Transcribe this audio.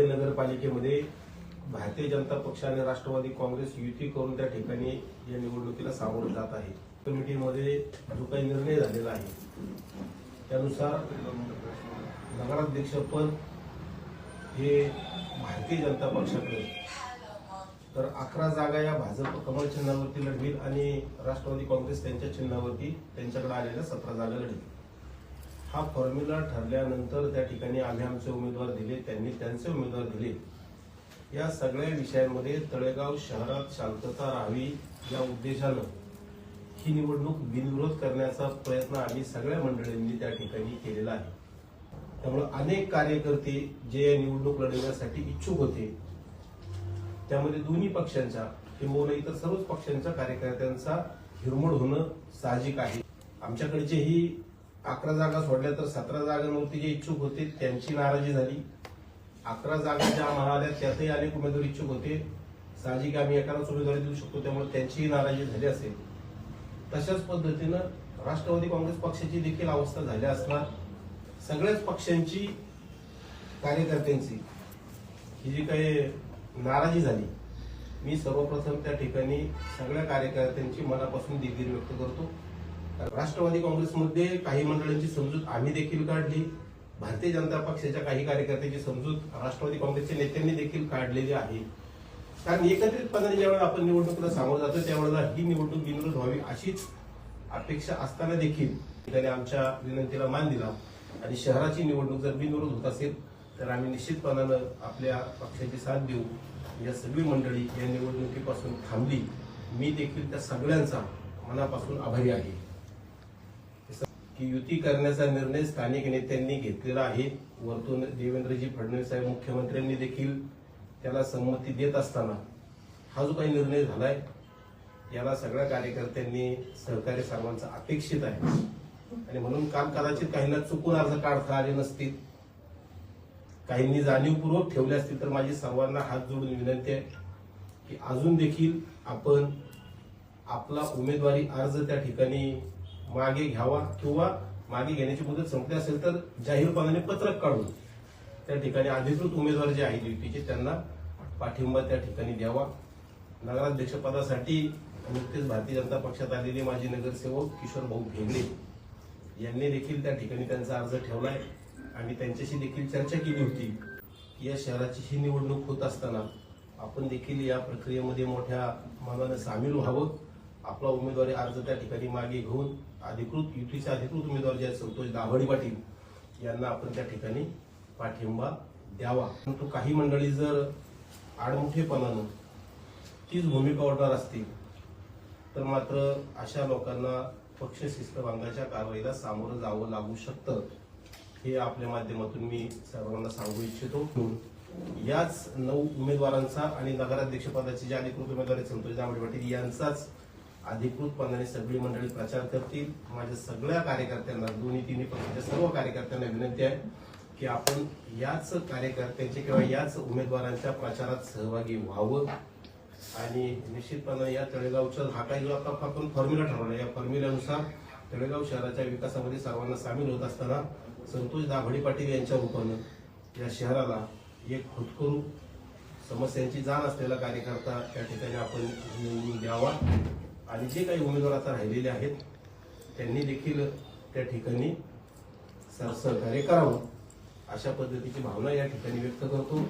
दाभाडे नगरपालिकेमध्ये भारतीय जनता पक्ष आणि राष्ट्रवादी काँग्रेस युती करून त्या ठिकाणी या निवडणुकीला सामोरं जात आहे. कमिटीमध्ये जो काही निर्णय झालेला आहे त्यानुसार नगराध्यक्षपद हे भारतीय जनता पक्षाकडे तर अकरा जागा या भाजप कमल चिन्हावरती लढवील आणि राष्ट्रवादी काँग्रेस त्यांच्या चिन्हावरती त्यांच्याकडे आलेल्या सतरा जागा लढेल हा फॉर्म्युला ठरल्यानंतर त्या ठिकाणी आम्ही आमचे उमेदवार दिले त्यांनी त्यांचे उमेदवार दिले. या सगळ्या विषयांमध्ये तळेगाव शहरात शांतता राहावी या उद्देशानं ही निवडणूक बिनविरोध करण्याचा प्रयत्न आम्ही सगळ्या मंडळींनी त्या ठिकाणी केलेला आहे. त्यामुळे अनेक कार्यकर्ते जे या निवडणूक लढवण्यासाठी इच्छुक होते त्यामध्ये दोन्ही पक्षांच्या किंबहुना इतर सर्वच पक्षांच्या कार्यकर्त्यांचा हिरमोड होणं साहजिक आहे. आमच्याकडचेही अकरा जागा सोडल्या तर सतरा जागांवरती जे इच्छुक होते त्यांची नाराजी झाली. अकरा जागा ज्या आम्हाला त्यातही अनेक उमेदवार इच्छुक होते. साहजिक आम्ही एकालाच उमेदवारी देऊ शकतो त्यामुळे त्यांचीही नाराजी झाली असेल. तशाच पद्धतीनं राष्ट्रवादी काँग्रेस पक्षाची देखील अवस्था झाली असणार. सगळ्याच पक्षांची कार्यकर्त्यांची ही जी काही नाराजी झाली मी सर्वप्रथम त्या ठिकाणी सगळ्या कार्यकर्त्यांची मनापासून दिलगिरी व्यक्त करतो. राष्ट्रवादी काँग्रेसमध्ये काही मंडळांची समजूत आम्ही देखील काढली. भारतीय जनता पक्षाच्या काही कार्यकर्त्यांची समजूत राष्ट्रवादी काँग्रेसच्या नेत्यांनी देखील काढलेली आहे. कारण एकत्रितपणाने ज्यावेळेला आपण निवडणुकीला सामोरं जातो त्यावेळेला ही निवडणूक बिनविरोध व्हावी अशीच अपेक्षा असताना देखील त्याने आमच्या विनंतीला मान दिला. आणि शहराची निवडणूक जर बिनविरोध होत असेल तर आम्ही निश्चितपणानं आपल्या पक्षाची साथ देऊ. या सगळी मंडळी या निवडणुकीपासून थांबली. मी देखील त्या सगळ्यांचा मनापासून आभारी आहे. की युती करण्याचा निर्णय स्थानिक नेत्यांनी घेतलेला आहे. वरतून देवेंद्रजी फडणवीस साहेब मुख्यमंत्र्यांनी देखील त्याला संमती देत असताना हा जो काही निर्णय झालाय याला सगळ्या कार्यकर्त्यांनी सहकार्य सर्वांचं अपेक्षित आहे. आणि म्हणून काल कदाचित काहींना चुकून अर्ज काढता आले नसतील. काहींनी जाणीवपूर्वक ठेवले असतील तर माझी सर्वांना हात जोडून विनंती आहे की अजून देखील आपण आपला उमेदवारी अर्ज त्या ठिकाणी मागे घ्यावा किंवा मागे घेण्याची मुदत संपली असेल तर जाहीरपणाने पत्रक काढून त्या ठिकाणी अधिकृत उमेदवार जे आहेत युतीचे त्यांना पाठिंबा त्या ठिकाणी द्यावा. नगराध्यक्षपदासाठी नुकतेच भारतीय जनता पक्षात आलेले माजी नगरसेवक किशोर भाऊ भेगडे यांनी देखील त्या ठिकाणी त्यांचा अर्ज ठेवला आहे आणि त्यांच्याशी देखील चर्चा केली होती. की या शहराची ही निवडणूक होत असताना आपण देखील या प्रक्रियेमध्ये मोठ्या मनानं सामील व्हावं. आपला उमेदवारी अर्ज त्या ठिकाणी मागे घेऊन अधिकृत युतीचे अधिकृत उमेदवार जे आहेत संतोष दाभडी पाटील यांना आपण त्या ठिकाणी पाठिंबा द्यावा. परंतु काही मंडळी जर आडमुठेपणानं तीच भूमिका ओढणार असतील तर मात्र अशा लोकांना पक्ष शिस्तभंगाच्या कारवाईला सामोरं जावं लागू शकतं हे आपल्या माध्यमातून मी सर्वांना सांगू इच्छितो. याच नऊ उमेदवारांचा आणि नगराध्यक्षपदाचे जे अधिकृत उमेदवार आहेत संतोष दामडे पाटील यांचाच अधिकृतपणाने सगळी मंडळी प्रचार करतील. माझ्या सगळ्या कार्यकर्त्यांना दोन्ही तिन्ही पक्षाच्या सर्व कार्यकर्त्यांना विनंती आहे की आपण याच कार्यकर्त्यांचे किंवा याच उमेदवारांच्या प्रचारात सहभागी व्हावं. आणि निश्चितपणे या तळेगावच्या हा काही जो आता आपण फॉर्म्युला ठरवला या फॉर्म्युल्यानुसार तळेगाव शहराच्या विकासामध्ये सर्वांना सामील होत असताना संतोष दाभडे पाटील यांच्या रूपानं या शहराला एक हुतकरू समस्यांची जाण असलेला कार्यकर्ता त्या ठिकाणी आपण निवडून द्यावा. आणि जे काही उमेदवार आता राहिलेले आहेत त्यांनी देखील त्या ठिकाणी सर- सहकार्य करावं अशा पद्धतीची भावना या ठिकाणी व्यक्त करतो.